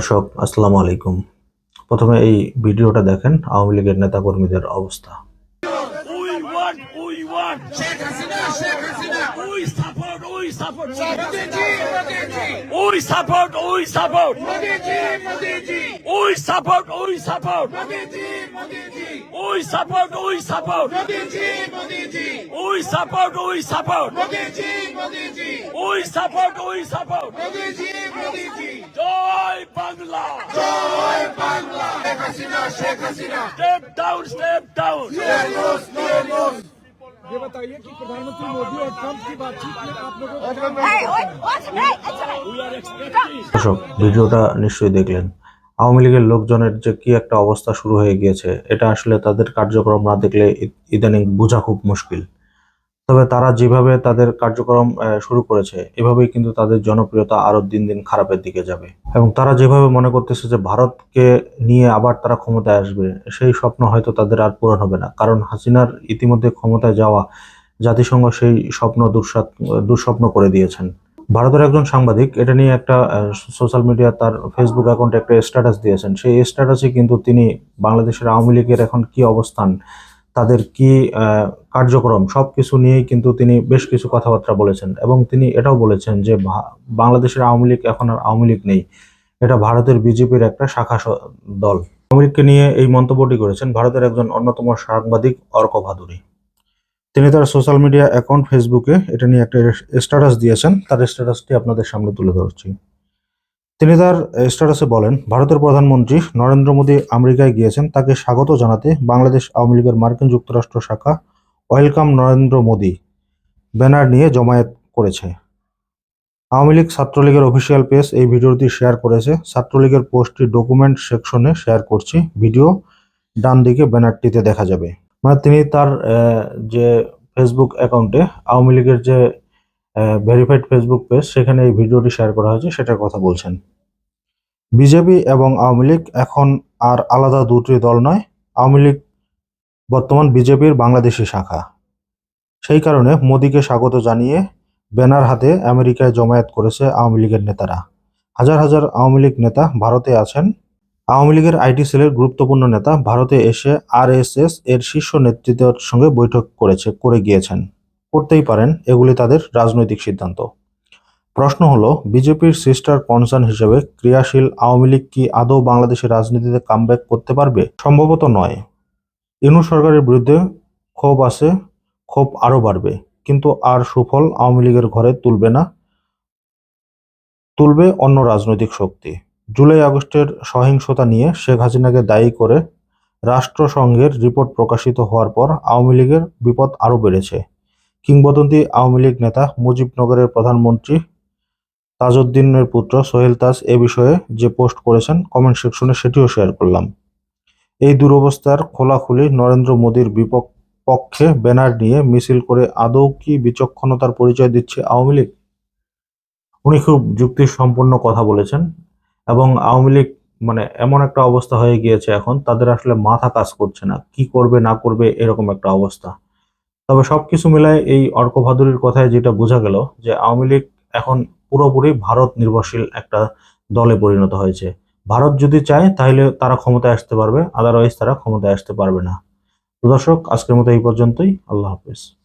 দর্শক আসসালামু আলাইকুম। প্রথমে এই ভিডিওটা দেখেন আওয়ামী লীগের নেতাকর্মীদের অবস্থা। We want, we want. Hasina, Sheikh Hasina. Step down, step down. ये बताइए कि प्रधानमंत्री मोदी और ट्रंप की बातचीत में आप लोगों को Hey, wait, what? Hey, it's all We are expecting. দর্শক ভিডিওটা নিশ্চয়ই দেখলেন আওয়ামী লীগের লোকজনের যে কি একটা অবস্থা শুরু হয়ে গিয়েছে এটা আসলে তাদের কার্যক্রম না দেখলে ই- ইদানিং বোঝা খুব মুশকিল তবে তারা যেভাবে তাদের কার্যক্রম শুরু করেছে, এভাবেই কিন্তু তাদের জনপ্রিয়তা আরও দিন দিন খারাপের দিকে যাবে। এবং তারা যেভাবে মনে করতেছে যে ভারতকে নিয়ে আবার তারা ক্ষমতায় আসবে, সেই স্বপ্ন হয়তো তাদের আর পূরণ হবে না। কারণ হাসিনার ইতিমধ্যে ক্ষমতায় যাওয়া জাতিসংঘ সেই স্বপ্ন দুঃস্বপ্ন করে দিয়েছেন। ভারতের একজন সাংবাদিক এটা নিয়ে একটা সোশ্যাল মিডিয়া তার ফেসবুক অ্যাকাউন্টে একটা স্ট্যাটাস দিয়েছেন। সেই স্ট্যাটাসে কিন্তু তিনি বাংলাদেশের আওয়ামী লীগের এখন কি অবস্থান তাদের কি কার্যক্রম সব কিছু নিয়েই কিন্তু তিনি বেশ কিছু কথাবার্তা বলেছেন এবং তিনি এটাও বলেছেন যে বাংলাদেশের আওয়ামী লীগ এখন আর আওয়ামী লীগ নেই। এটা ভারতের বিজেপির একটা শাখা দল। আওয়ামী লীগকে নিয়ে এই মন্তব্যটি করেছেন ভারতের একজন অন্যতম সাংবাদিক অর্ক ভাদুরী। তিনি তার সোশ্যাল মিডিয়া অ্যাকাউন্ট ফেসবুকে এটা নিয়ে একটা স্ট্যাটাস দিয়েছেন। তার স্ট্যাটাসটি আপনাদের সামনে তুলে ধরছি। তিনি তার স্ট্যাটাসে বলেন, ভারতের প্রধানমন্ত্রী নরেন্দ্র মোদী আমেরিকায় গিয়েছেন। তাকে স্বাগত জানাতে বাংলাদেশ আওয়ামী লীগের মার্কিন যুক্তরাষ্ট্র শাখা ওয়েলকাম নরেন্দ্র মোদী ব্যানার নিয়ে জমায়েত করেছে। আওয়ামী লীগ ছাত্রলীগের অফিসিয়াল পেজ এই ভিডিওটি শেয়ার করেছে। ছাত্রলীগের পোস্টটি ডকুমেন্ট সেকশনে শেয়ার করছি। ভিডিও ডান দিকে ব্যানারটিতে দেখা যাবে। মানে তিনি তার যে ফেসবুক অ্যাকাউন্টে আওয়ামী লীগের যে ভেরিফাইড ফেসবুক পেজ সেখানে এই ভিডিওটি শেয়ার করা হয়েছে, সেটার কথা বলছেন। বিজেপি এবং আওয়ামী লীগ এখন আর আলাদা দুটি দল নয়, আওয়ামী লীগ বর্তমান বিজেপির বাংলাদেশি শাখা। সেই কারণে মোদীকে স্বাগত জানিয়ে ব্যানার হাতে আমেরিকায় জমায়েত করেছে আওয়ামী লীগের নেতারা। হাজার হাজার আওয়ামী লীগ নেতা ভারতে আছেন। আওয়ামী লীগের আইটি সেলের গুরুত্বপূর্ণ নেতা ভারতে এসে আরএসএস এর শীর্ষ নেতৃত্বের সঙ্গে বৈঠক করেছে, করে গিয়েছেন। করতেই পারেন, এগুলি তাদের রাজনৈতিক সিদ্ধান্ত। প্রশ্ন হলো, বিজেপির সিস্টার কনসার্ন হিসেবে ক্রিয়াশীল আওয়ামী লীগ কি আদৌ বাংলাদেশের রাজনীতিতে কামব্যাক করতে পারবে? সম্ভবত নয়। ইনু সরকারের বিরুদ্ধে ক্ষোভ আছে, ক্ষোভ আরও বাড়বে। কিন্তু আর সুফল আওয়ামী লীগের ঘরে তুলবে না, তুলবে অন্য রাজনৈতিক শক্তি। জুলাই আগস্টের সহিংসতা নিয়ে শেখ হাসিনাকে দায়ী করে রাষ্ট্রসংঘের রিপোর্ট প্রকাশিত হওয়ার পর আওয়ামী লীগের বিপদ আরও বেড়েছে। কিংবদন্তি আওয়ামী লীগ নেতা মুজিবনগরের প্রধানমন্ত্রী তাজউদ্দিনের পুত্র সোহেল তাজ এ বিষয়ে যে পোস্ট করেছেন কমেন্ট সেকশনে সেটিও শেয়ার করলাম। এই দুরবস্থার খোলাখুলি নরেন্দ্র মোদীর বিপক, পক্ষে ব্যানার নিয়ে মিছিল করে আদৌ কি বিচক্ষণতার পরিচয় দিচ্ছে আওয়ামী লীগ? উনি খুব যুক্তিসম্পন্ন কথা বলেছেন এবং আওয়ামী লীগ মানে এমন একটা অবস্থা হয়ে গিয়েছে এখন, তাদের আসলে মাথা কাজ করছে না। কি করবে, না করবে, এরকম একটা অবস্থা। তবে সব কিছু মিলায় এই অর্ক ভাদুরীর কথায় যেটা বোঝা গেল যে আওয়ামী লীগ এখন পুরোপুরি ভারত নির্ভরশীল একটা দলে পরিণত হয়েছে। ভারত যদি চায়, তাহলে তারা ক্ষমতায় আসতে পারবে আদারওয়াইজ তারা ক্ষমতায় আসতে পারবে না। তো দর্শক, আজকের মতো এই পর্যন্তই। আল্লাহ হাফেজ।